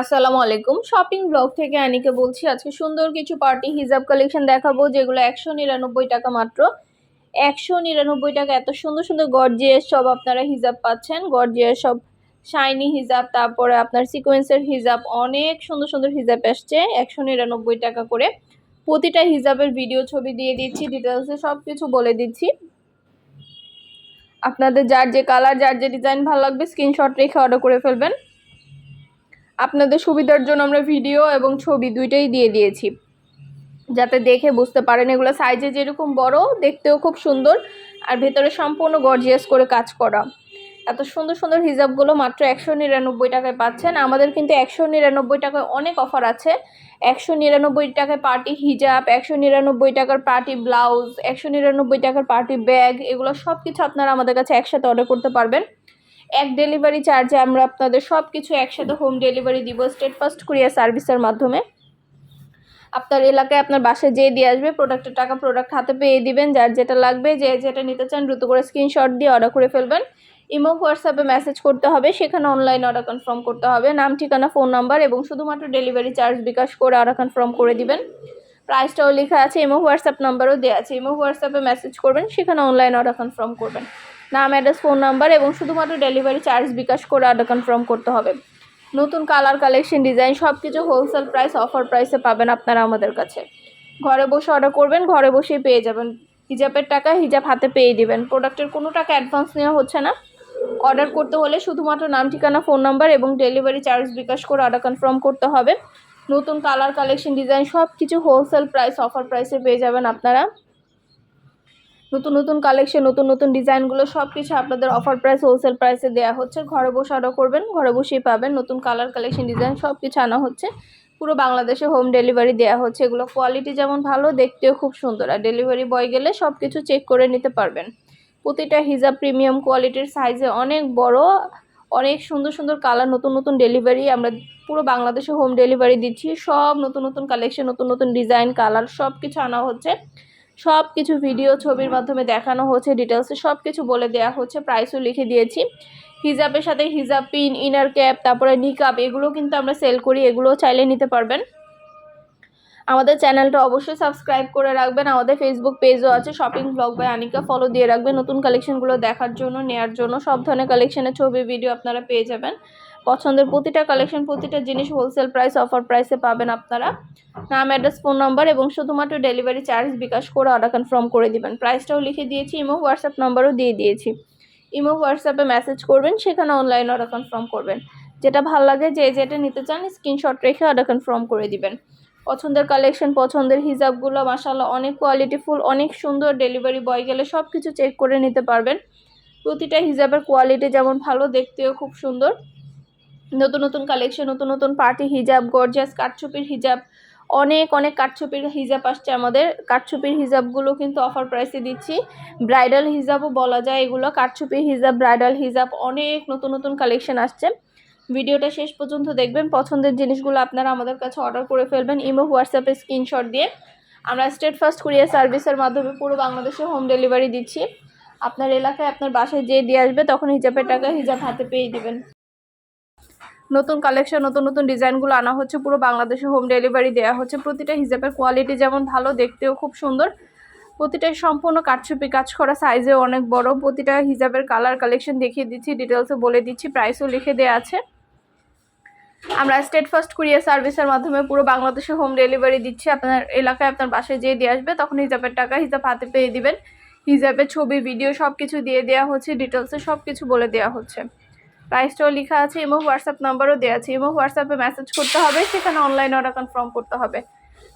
আসসালামু আলাইকুম। Shopping blog থেকে আনিকে বলছি, আজকে সুন্দর কিছু পার্টি হিজাব কালেকশন দেখাবো, যেগুলো একশো নিরানব্বই টাকা মাত্র। একশো নিরানব্বই টাকা, এত সুন্দর সুন্দর গর্জিয়াস সব আপনারা হিজাব পাচ্ছেন। গর্জিয়াস সব শাইনি হিজাব, তারপরে আপনার সিকোয়েন্সের হিজাব, অনেক সুন্দর সুন্দর হিজাব আসছে, একশো নিরানব্বই টাকা করে। প্রতিটা হিজাবের ভিডিও ছবি দিয়ে দিচ্ছি ডিটেলসে সব কিছু বলে দিচ্ছি। আপনাদের যার যে কালার যার যে ডিজাইন ভালো লাগবে স্ক্রিনশট রেখে অর্ডার করে ফেলবেন। আপনাদের সুবিধার জন্য আমরা ভিডিও এবং ছবি দুইটাই দিয়ে দিয়েছি। যাতে দেখে বুঝতে পারেন, এগুলো সাইজে যেরকম বড়, দেখতেও খুব সুন্দর আর ভেতরে সম্পূর্ণ গর্জিয়াস করে কাজ করা। এত সুন্দর সুন্দর হিজাবগুলো মাত্র একশো নিরানব্বই টাকায় পাচ্ছেন। আমাদের কিন্তু একশো নিরানব্বই টাকায় অনেক অফার আছে। একশো নিরানব্বই টাকায় পার্টি হিজাব, একশো নিরানব্বই টাকার পার্টি ব্লাউজ একশো নিরানব্বই টাকার পার্টি ব্যাগ এগুলো সব কিছু আপনারা আমাদের কাছে একসাথে অর্ডার করতে পারবেন। এক ডেলিভারি চার্জে আমরা আপনাদের সব কিছু একসাথে হোম ডেলিভারি দিব স্টেট ফার্স্ট কুরিয়ার সার্ভিসের মাধ্যমে। আপনার এলাকায় আপনার বাসায় যেয়ে দিয়ে আসবে প্রোডাক্টের টাকা প্রোডাক্ট হাতে পেয়ে দিবেন, যার যেটা লাগবে, যে যেটা নিতে চান দ্রুত করে স্ক্রিনশট দিয়ে অর্ডার করে ফেলবেন। ইমো, হোয়াটসঅ্যাপে মেসেজ করতে হবে, সেখানে অনলাইন অর্ডার কনফার্ম করতে হবে। নাম, ঠিকানা ফোন নাম্বার এবং শুধুমাত্র ডেলিভারি চার্জ বিকাশ করে অর্ডার কনফার্ম করে দিবেন। প্রাইসটাও লেখা আছে, ইমো, হোয়াটসঅ্যাপ নাম্বারও দেওয়া আছে। ইমো, হোয়াটসঅ্যাপে মেসেজ করবেন, সেখানে অনলাইন অর্ডার কনফার্ম করবেন। নাম অ্যাড্রেস ফোন নাম্বার এবং শুধুমাত্র ডেলিভারি চার্জ বিকাশ করে অর্ডার কনফার্ম করতে হবে। নতুন কালার কালেকশন ডিজাইন সব কিছু হোলসেল প্রাইস অফার প্রাইসে পাবেন আপনারা আমাদের কাছে। ঘরে বসে অর্ডার করবেন, ঘরে বসেই পেয়ে যাবেন। হিজাবের টাকা হিজাব হাতে পেয়ে দিবেন। প্রোডাক্টের কোনো টাকা অ্যাডভান্স নেওয়া হচ্ছে না। অর্ডার করতে হলে শুধুমাত্র নাম, ঠিকানা ফোন নাম্বার এবং ডেলিভারি চার্জ বিকাশ করে অর্ডার কনফার্ম করতে হবে। নতুন কালার কালেকশন ডিজাইন সব কিছু হোলসেল প্রাইস অফার প্রাইসে পেয়ে যাবেন আপনারা। নতুন নতুন কালেকশন নতুন নতুন ডিজাইনগুলো সব কিছু আপনাদের অফার প্রাইস হোলসেল প্রাইসে দেওয়া হচ্ছে। ঘরে বসে অর্ডার করবেন, ঘরে বসেই পাবেন। নতুন কালার কালেকশন ডিজাইন সব কিছু আনা হচ্ছে। পুরো বাংলাদেশে হোম ডেলিভারি দেওয়া হচ্ছে। এগুলো কোয়ালিটি যেমন ভালো, দেখতেও খুব সুন্দর। আর ডেলিভারি বয় গেলে সব কিছু চেক করে নিতে পারবেন। প্রতিটা হিজাব প্রিমিয়াম কোয়ালিটির সাইজে অনেক বড়, অনেক সুন্দর সুন্দর কালার নতুন নতুন ডেলিভারি আমরা পুরো বাংলাদেশে হোম ডেলিভারি দিচ্ছি। সব নতুন নতুন কালেকশন নতুন নতুন ডিজাইন কালার সব কিছু আনা হচ্ছে। সব কিছু ভিডিও ছবির মাধ্যমে দেখানো হচ্ছে ডিটেলসে সব কিছু বলে দেওয়া হচ্ছে প্রাইসও লিখে দিয়েছি। হিজাবের সাথে হিজাব পিন ইনার ক্যাপ তারপরে নিকাপ এগুলো কিন্তু আমরা সেল করি এগুলো চাইলে নিতে পারবেন। আমাদের চ্যানেলটা অবশ্যই সাবস্ক্রাইব করে রাখবেন। আমাদের ফেসবুক পেজও আছে shopping blog by Anika follow দিয়ে রাখবেন। নতুন কালেকশনগুলো দেখার জন্য, নেয়ার জন্য সব ধরনের কালেকশনের ছবি ভিডিও আপনারা পেয়ে যাবেন। পছন্দের প্রতিটা কালেকশন প্রতিটা জিনিস হোলসেল প্রাইস অফার প্রাইসে পাবেন আপনারা। নাম অ্যাড্রেস ফোন নাম্বার এবং শুধুমাত্র ডেলিভারি চার্জ বিকাশ করে অর্ডার কনফার্ম করে দিবেন। প্রাইসটাও লিখে দিয়েছি ইমো হোয়াটসঅ্যাপ নাম্বারও দিয়ে দিয়েছি। ইমো হোয়াটসঅ্যাপে মেসেজ করবেন, সেখানে অনলাইন অর্ডার কনফার্ম করবেন। যেটা ভালো লাগে, যে যেটা নিতে চান স্ক্রিনশট রেখে অর্ডার কনফার্ম করে দিবেন। পছন্দের কালেকশন পছন্দের হিসাবগুলো মাসাল্লাহ অনেক কোয়ালিটিফুল অনেক সুন্দর ডেলিভারি বয় গেলে সব কিছু চেক করে নিতে পারবেন। প্রতিটা হিজাবের কোয়ালিটি যেমন ভালো, দেখতেও খুব সুন্দর। নতুন নতুন কালেকশন নতুন নতুন পার্টি হিজাব গর্জিয়াস কাঠছুপির হিজাব, অনেক অনেক কাঠছুপির হিজাব আসছে আমাদের। কাঠছুপির হিজাবগুলো কিন্তু অফার প্রাইসে দিচ্ছি। ব্রাইডাল হিজাবও বলা যায় এগুলো। কাঠছুপির হিজাব ব্রাইডাল হিজাব, অনেক নতুন নতুন কালেকশন আসছে। ভিডিওটা শেষ পর্যন্ত দেখবেন। পছন্দের জিনিসগুলো আপনারা আমাদের কাছে অর্ডার করে ফেলবেন। ইমো হোয়াটসঅ্যাপে স্ক্রিনশট দিয়ে। আমরা স্টেট ফার্স্ট কুরিয়ার সার্ভিসের মাধ্যমে পুরো বাংলাদেশে হোম ডেলিভারি দিচ্ছি। আপনার এলাকায় আপনার বাসায় যেয়ে দিয়ে আসবে, তখন হিজাবের টাকা হিজাব হাতে পেয়ে দিবেন। নতুন কালেকশন নতুন নতুন ডিজাইনগুলো আনা হচ্ছে। পুরো বাংলাদেশে হোম ডেলিভারি দেওয়া হচ্ছে। প্রতিটা হিজাবের কোয়ালিটি যেমন ভালো, দেখতেও খুব সুন্দর। প্রতিটাই সম্পূর্ণ কাঠছুপি কাজ করা সাইজেও অনেক বড়। প্রতিটা হিজাবের কালার কালেকশন দেখিয়ে দিচ্ছি ডিটেলসে বলে দিচ্ছি প্রাইসও লিখে দেওয়া আছে। আমরা স্টেট ফার্স্ট কুরিয়ার সার্ভিসের মাধ্যমে পুরো বাংলাদেশে হোম ডেলিভারি দিচ্ছি। আপনার এলাকায় আপনার বাসায় যেয়ে দিয়ে আসবে, তখন হিজাবের টাকা হিজাব হাতে পেয়ে দিবেন। হিজাবের ছবি, ভিডিও সব কিছু দিয়ে দেওয়া হচ্ছে ডিটেলসে সব কিছু বলে দেওয়া হচ্ছে। প্রাইসটাও লেখা আছে ইমো হোয়াটসঅ্যাপ নাম্বারও দেওয়া আছে। ইমো হোয়াটসঅ্যাপে মেসেজ করতে হবে, সেখানে অনলাইন অর্ডার কনফার্ম করতে হবে।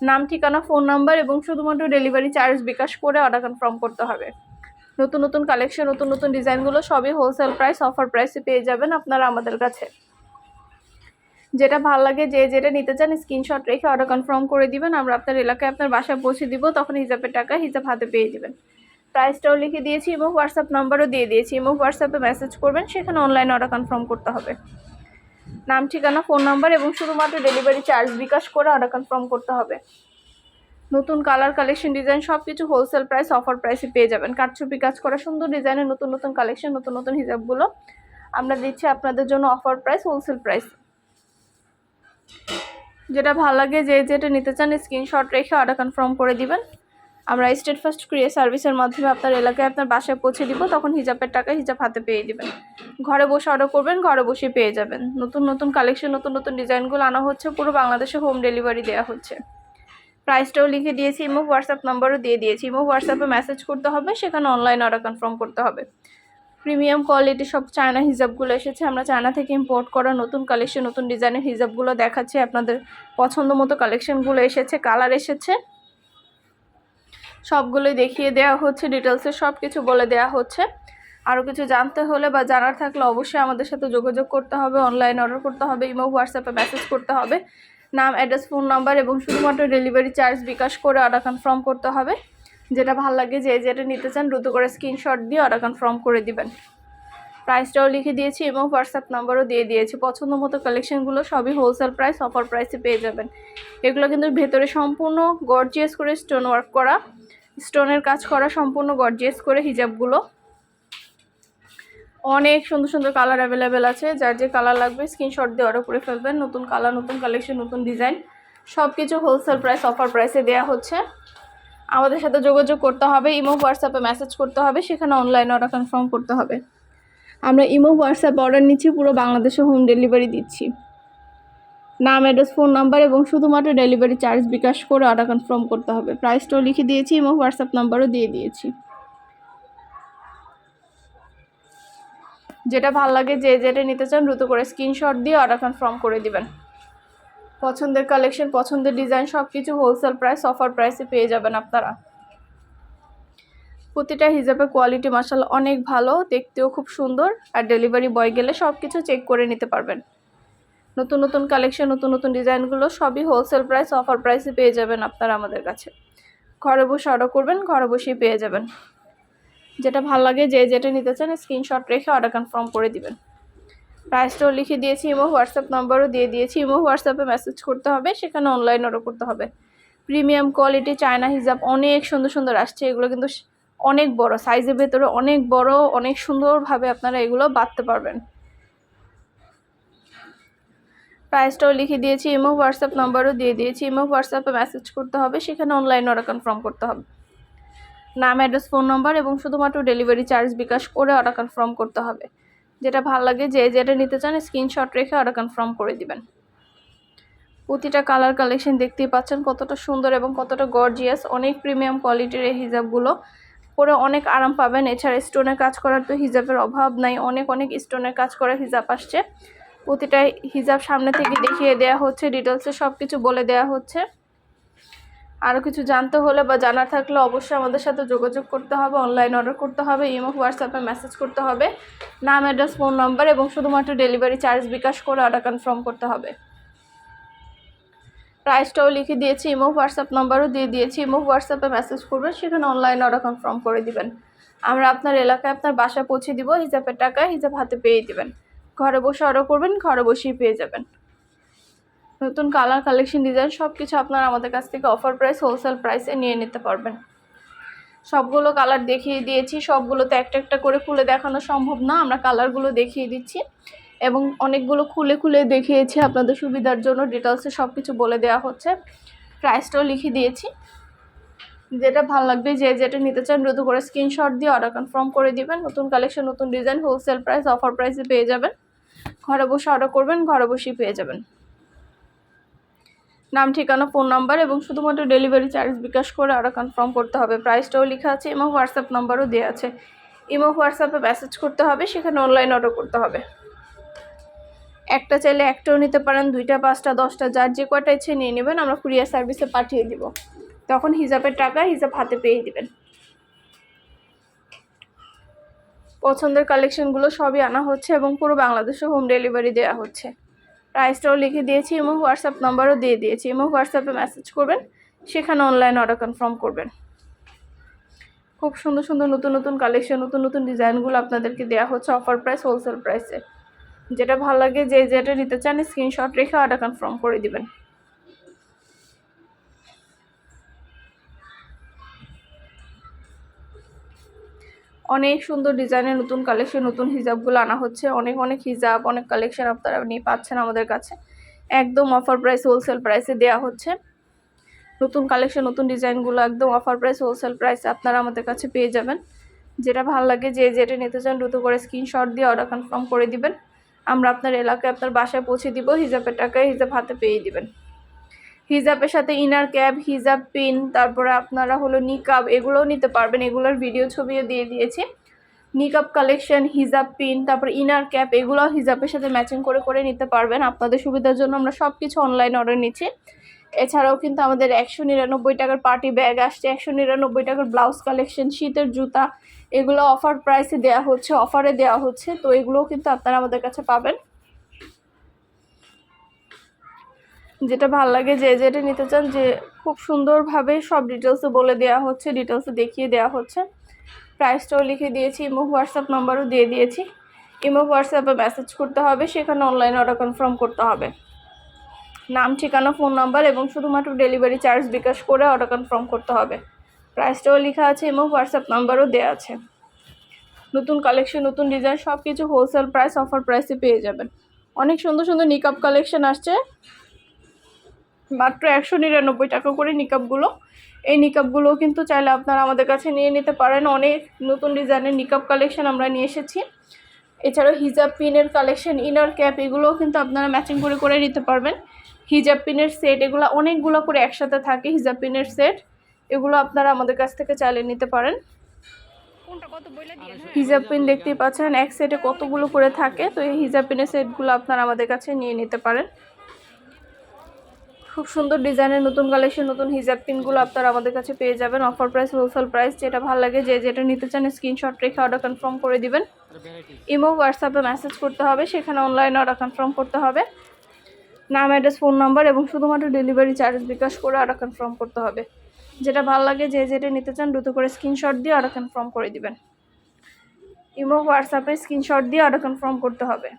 নাম, ঠিকানা ফোন নাম্বার এবং শুধুমাত্র ডেলিভারি চার্জ বিকাশ করে অর্ডার কনফার্ম করতে হবে। নতুন নতুন কালেকশন নতুন নতুন ডিজাইনগুলো সবই হোলসেল প্রাইস অফার প্রাইসে পেয়ে যাবেন আপনারা আমাদের কাছে। যেটা ভালো লাগে, যে যেটা নিতে চান স্ক্রিনশট রেখে অর্ডার কনফার্ম করে দিবেন। আমরা আপনার এলাকায় আপনার বাসায় পৌঁছে দিব, তখন হিসাবের টাকা হিসাব হাতে পেয়ে যাবেন। প্রাইসটাও লিখে দিয়েছি এবং হোয়াটসঅ্যাপ নাম্বারও দিয়ে দিয়েছি এবং হোয়াটসঅ্যাপে মেসেজ করবেন, সেখানে অনলাইন অর্ডার কনফার্ম করতে হবে। নাম, ঠিকানা ফোন নাম্বার এবং শুধুমাত্র ডেলিভারি চার্জ বিকাশ করে অর্ডার কনফার্ম করতে হবে। নতুন কালার কালেকশন ডিজাইন সব কিছু হোলসেল প্রাইস অফার প্রাইসে পেয়ে যাবেন। কাঠছবি কাজ করা, সুন্দর ডিজাইনের নতুন নতুন কালেকশন নতুন নতুন হিসাবগুলো আমরা দিচ্ছি আপনাদের জন্য অফার প্রাইস হোলসেল প্রাইস যেটা ভালো লাগে যে যেটা নিতে চান স্ক্রিনশট রেখে অর্ডার কনফার্ম করে দিবেন। আমরা স্টেট ফার্স্ট ক্রিয়ে সার্ভিসের মাধ্যমে আপনার এলাকায় আপনার বাসায় পৌঁছে দিব, তখন হিজাবের টাকা হিজাব হাতে পেয়ে দিবেন। ঘরে বসে অর্ডার করবেন, ঘরে বসে পেয়ে যাবেন। নতুন নতুন কালেকশন নতুন নতুন ডিজাইনগুলো আনা হচ্ছে, পুরো বাংলাদেশে হোম ডেলিভারি দেওয়া হচ্ছে। প্রাইসটাও লিখে দিয়েছি, ইমো, হোয়াটসঅ্যাপ নাম্বারও দিয়ে দিয়েছি। ইমো, হোয়াটসঅ্যাপে মেসেজ করতে হবে, সেখানে অনলাইন অর্ডার কনফার্ম করতে হবে। প্রিমিয়াম কোয়ালিটি সব চায়না হিজাবগুলো এসেছে। আমরা চায়না থেকে ইম্পোর্ট করা নতুন কালেকশন নতুন ডিজাইনের হিজাবগুলো দেখাচ্ছি। আপনাদের পছন্দ মতো কালেকশনগুলো এসেছে কালার এসেছে। সবগুলোই দেখিয়ে দেওয়া হচ্ছে ডিটেলসে সব কিছু বলে দেওয়া হচ্ছে। আরও কিছু জানতে হলে বা জানার থাকলে অবশ্যই আমাদের সাথে যোগাযোগ করতে হবে অনলাইন অর্ডার করতে হবে ইমো হোয়াটসঅ্যাপে মেসেজ করতে হবে। নাম অ্যাড্রেস ফোন নাম্বার এবং শুধুমাত্র ডেলিভারি চার্জ বিকাশ করে অর্ডার কনফার্ম করতে হবে। যেটা ভালো লাগে যে যেটা নিতে চান দ্রুত করে স্ক্রিনশট দিয়ে অর্ডার কনফার্ম করে দিবেন। প্রাইসটাও লিখে দিয়েছি এবং হোয়াটসঅ্যাপ নাম্বারও দিয়ে দিয়েছি। পছন্দ মতো কালেকশনগুলো সবই হোলসেল প্রাইস অফার প্রাইসে পেয়ে যাবেন। এগুলো কিন্তু ভেতরে সম্পূর্ণ গর্জিয়াস করে স্টোন ওয়ার্ক করা স্টোনের কাজ করা সম্পূর্ণ গর্জিয়াস করে হিজাবগুলো অনেক সুন্দর সুন্দর কালার অ্যাভেলেবেল আছে। যার যে কালার লাগবে স্ক্রিনশট দিয়ে অর্ডার করে ফেলবেন। নতুন কালার নতুন কালেকশন নতুন ডিজাইন সব কিছু হোলসেল প্রাইস অফার প্রাইসে দেওয়া হচ্ছে। আমাদের সাথে যোগাযোগ করতে হবে, ইমো হোয়াটসঅ্যাপে মেসেজ করতে হবে, সেখানে অনলাইন অর্ডার কনফার্ম করতে হবে। আমরা ইমো হোয়াটসঅ্যাপ অর্ডার নিচ্ছি, পুরো বাংলাদেশে হোম ডেলিভারি দিচ্ছি। নাম অ্যাড্রেস ফোন নাম্বার এবং শুধুমাত্র ডেলিভারি চার্জ বিকাশ করে অর্ডার কনফার্ম করতে হবে। প্রাইসটাও লিখে দিয়েছি এবং হোয়াটসঅ্যাপ নাম্বারও দিয়ে দিয়েছি। যেটা ভালো লাগে যে যেটা নিতে চান, দ্রুত করে স্ক্রিনশট দিয়ে অর্ডার কনফার্ম করে দিবেন। পছন্দের কালেকশন পছন্দের ডিজাইন সব কিছু হোলসেল প্রাইস অফার প্রাইসে পেয়ে যাবেন আপনারা। প্রতিটা হিজাবের কোয়ালিটি মাসাল অনেক ভালো, দেখতেও খুব সুন্দর। আর ডেলিভারি বয় গেলে সব কিছু চেক করে নিতে পারবেন। নতুন নতুন কালেকশন নতুন নতুন ডিজাইনগুলো সবই হোলসেল প্রাইস অফার প্রাইসে পেয়ে যাবেন আপনারা আমাদের কাছে। ঘরে বসে অর্ডার করবেন, ঘরে বসেই পেয়ে যাবেন। যেটা ভালো লাগে যে যেটা নিতে চান স্ক্রিনশট রেখে অর্ডার কনফার্ম করে দিবেন। প্রাইসটাও লিখে দিয়েছি ইমো হোয়াটসঅ্যাপ নম্বরও দিয়ে দিয়েছি। ইমো হোয়াটসঅ্যাপে মেসেজ করতে হবে, সেখানে অনলাইন অর্ডার করতে হবে। প্রিমিয়াম কোয়ালিটি চায়না হিজাব অনেক সুন্দর সুন্দর আসছে, এগুলো কিন্তু অনেক বড় সাইজের ভেতরে অনেক বড়, অনেক সুন্দরভাবে আপনারা এগুলো বাঁধতে পারবেন। প্রাইসটাও লিখে দিয়েছি ইমো হোয়াটসঅ্যাপ নম্বরও দিয়ে দিয়েছি। ইমো হোয়াটসঅ্যাপে মেসেজ করতে হবে, সেখানে অনলাইন অর্ডার কনফার্ম করতে হবে। নাম অ্যাড্রেস ফোন নম্বর এবং শুধুমাত্র ডেলিভারি চার্জ বিকাশ করে অর্ডার কনফার্ম করতে হবে। যেটা ভালো লাগে, যে যেটা নিতে চান স্ক্রিনশট রেখে অর্ডার কনফার্ম করে দিবেন। প্রতিটা কালার কালেকশন দেখতেই পাচ্ছেন, কতটা সুন্দর এবং কতটা গর্জিয়াস অনেক প্রিমিয়াম কোয়ালিটির এই হিজাবগুলো। পরে অনেক আরাম পাবেন, এছাড়া স্টোনের কাজ করার তো হিজাবের অভাব নাই, অনেক অনেক স্টোনের কাজ করা হিজাব আসছে। প্রতিটা হিজাব সামনে থেকে দেখিয়ে দেওয়া হচ্ছে ডিটেলসে সব কিছু বলে দেওয়া হচ্ছে। আরও কিছু জানতে হলে বা জানার থাকলে অবশ্যই আমাদের সাথে যোগাযোগ করতে হবে অনলাইন অর্ডার করতে হবে, ইমো হোয়াটসঅ্যাপে মেসেজ করতে হবে, নাম অ্যাড্রেস ফোন নাম্বার এবং শুধুমাত্র ডেলিভারি চার্জ বিকাশ করে অর্ডার কনফার্ম করতে হবে। প্রাইসটাও লিখে দিয়েছি, ইমো হোয়াটসঅ্যাপ নাম্বারও দিয়ে দিয়েছি, ইমো হোয়াটসঅ্যাপে মেসেজ করবেন, সেখানে অনলাইন অর্ডার কনফার্ম করে দিবেন। আমরা আপনার এলাকায় আপনার বাসায় পৌঁছে দিব, হিসাবের টাকা হিসাব হাতে পেয়ে দিবেন। ঘরে বসে অর্ডার করবেন, ঘরে বসেই পেয়ে যাবেন। নতুন কালার কালেকশন ডিজাইন সব কিছু আপনারা আমাদের কাছ থেকে অফার প্রাইস হোলসেল প্রাইসে নিয়ে নিতে পারবেন। সবগুলো কালার দেখিয়ে দিয়েছি সবগুলো তো একটা একটা করে খুলে দেখানো সম্ভব না, আমরা কালারগুলো দেখিয়ে দিচ্ছি। এবং অনেকগুলো খুলে খুলে দেখিয়েছি, আপনাদের সুবিধার জন্য ডিটেলসে সব কিছু বলে দেওয়া হচ্ছে। প্রাইসটাও লিখে দিয়েছি। যেটা ভালো লাগবে, যে যেটা নিতে চান দ্রুত করে স্ক্রিনশট দিয়ে অর্ডার কনফার্ম করে দিবেন। নতুন কালেকশন নতুন ডিজাইন হোলসেল প্রাইস অফার প্রাইসে পেয়ে যাবেন। ঘরে বসে অর্ডার করবেন, ঘরে বসেই পেয়ে যাবেন। নাম, ঠিকানা, ফোন নাম্বার এবং শুধুমাত্র ডেলিভারি চার্জ বিকাশ করে আরও কনফার্ম করতে হবে। প্রাইসটাও লেখা আছে এবং হোয়াটসঅ্যাপ নাম্বারও দেওয়া আছে। ইমো, হোয়াটসঅ্যাপে মেসেজ করতে হবে, সেখানে অনলাইন অর্ডার করতে হবে। একটা চাইলে একটাও নিতে পারেন, দুইটা, পাঁচটা, দশটা, যার যে কয়টা ইচ্ছে নিয়ে নেবেন, আমরা কুরিয়ার সার্ভিসে পাঠিয়ে দিব। তখন হিসাবের টাকা হিসাব হাতে পেয়ে দিবেন। পছন্দের কালেকশনগুলো সবই আনা হচ্ছে এবং পুরো বাংলাদেশে হোম ডেলিভারি দেওয়া হচ্ছে। প্রাইসটাও লিখে দিয়েছি, এবং হোয়াটসঅ্যাপ নাম্বারও দিয়ে দিয়েছি, এবং হোয়াটসঅ্যাপে মেসেজ করবেন, সেখানে অনলাইন অর্ডার কনফার্ম করবেন। খুব সুন্দর সুন্দর নতুন নতুন কালেকশন নতুন নতুন ডিজাইনগুলো আপনাদেরকে দেওয়া হচ্ছে অফার প্রাইস হোলসেল প্রাইসে যেটা ভালো লাগে, যে যেটা নিতে চান স্ক্রিনশট রেখে অর্ডার কনফার্ম করে দিবেন। অনেক সুন্দর ডিজাইনের নতুন কালেকশন নতুন হিজাবগুলো আনা হচ্ছে। অনেক অনেক হিজাব, অনেক কালেকশন আপনারা নিয়ে পাচ্ছেন আমাদের কাছে। একদম অফার প্রাইস হোলসেল প্রাইসে দেওয়া হচ্ছে। নতুন কালেকশন নতুন ডিজাইনগুলো একদম অফার প্রাইস হোলসেল প্রাইসে আপনারা আমাদের কাছে পেয়ে যাবেন। যেটা ভালো লাগে, যে যেটা নিতে চান দ্রুত করে স্ক্রিনশট দিয়ে অর্ডার কনফার্ম করে দিবেন। আমরা আপনার এলাকায় আপনার বাসায় পৌঁছে দিব, হিজাবের টাকায় হিজাব হাতে পেয়ে দিবেন। হিজাবের সাথে ইনার ক্যাপ হিজাব পিন তারপরে আপনারা হলো নিকাব এগুলোও নিতে পারবেন। এগুলোর ভিডিও ছবিও দিয়ে দিয়েছি। নিকাব কালেকশন হিজাব পিন তারপর ইনার ক্যাপ এগুলো হিজাবের সাথে ম্যাচিং করে করে নিতে পারবেন। আপনাদের সুবিধার জন্য আমরা সব কিছু অনলাইন অর্ডার নিচ্ছি। এছাড়াও কিন্তু আমাদের একশো নিরানব্বই টাকার পার্টি ব্যাগ আসছে। একশো নিরানব্বই টাকার ব্লাউজ কালেকশন শীতের জুতা, এগুলো অফার প্রাইসে দেওয়া হচ্ছে অফারে দেওয়া হচ্ছে। তো এগুলোও কিন্তু আপনারা আমাদের কাছে পাবেন। যেটা ভালো লাগে যে যেটা নিতে চান, যে খুব সুন্দরভাবে সব ডিটেলসে বলে দেওয়া হচ্ছে ডিটেলসে দেখিয়ে দেওয়া হচ্ছে। প্রাইসটাও লিখে দিয়েছি, ইমো হোয়াটসঅ্যাপ নাম্বারও দিয়ে দিয়েছি। ইমো হোয়াটসঅ্যাপে মেসেজ করতে হবে, সেখানে অনলাইন অর্ডার কনফার্ম করতে হবে। নাম, ঠিকানা ফোন নাম্বার এবং শুধুমাত্র ডেলিভারি চার্জ বিকাশ করে অর্ডার কনফার্ম করতে হবে। প্রাইসটাও লেখা আছে এবং হোয়াটসঅ্যাপ নাম্বারও দেওয়া আছে। নতুন কালেকশন নতুন ডিজাইন সব কিছু হোলসেল প্রাইস অফার প্রাইসে পেয়ে যাবেন। অনেক সুন্দর সুন্দর নিকাপ কালেকশন আসছে। মাত্র একশো নিরানব্বই টাকা করে নিকাপগুলো। এই নিকাপগুলো কিন্তু চাইলে আপনারা আমাদের কাছে নিয়ে নিতে পারেন। অনেক নতুন ডিজাইনের নিকাপ কালেকশন আমরা নিয়ে এসেছি। এছাড়াও হিজাব পিনের কালেকশন ইনার ক্যাপ এগুলোও কিন্তু আপনারা ম্যাচিং করে করে নিতে পারবেন। হিজাব পিনের সেট এগুলো অনেকগুলো করে একসাথে থাকে হিজাব পিনের সেট। এগুলো আপনারা আমাদের কাছ থেকে চালিয়ে নিতে পারেন। হিজাব পিন দেখতেই পাচ্ছেন এক সেটে কতগুলো করে থাকে। তো এই হিজাব পিনের সেটগুলো আপনারা আমাদের কাছে নিয়ে নিতে পারেন। খুব সুন্দর ডিজাইনের নতুন কালেকশন নতুন হিজাব পিনগুলো আপনারা আমাদের কাছে পেয়ে যাবেন। অফার প্রাইস হোলসেল প্রাইস যেটা ভালো লাগে, যে যেটা নিতে চান স্ক্রিনশট রেখে অর্ডার কনফার্ম করে দিবেন। ইমো হোয়াটসঅ্যাপে মেসেজ করতে হবে, সেখানে অনলাইনে অর্ডার কনফার্ম করতে হবে। নাম অ্যাড্রেস ফোন নাম্বার এবং শুধুমাত্র ডেলিভারি চার্জ বিকাশ করে অর্ডার কনফার্ম করতে হবে। যেটা ভালো লাগে, যে যেটা নিতে চান, দ্রুত করে স্ক্রিনশট দিয়ে অর্ডার কনফার্ম করে দিবেন। ইমো হোয়াটসঅ্যাপে স্ক্রিনশট দিয়ে অর্ডার কনফার্ম করতে হবে।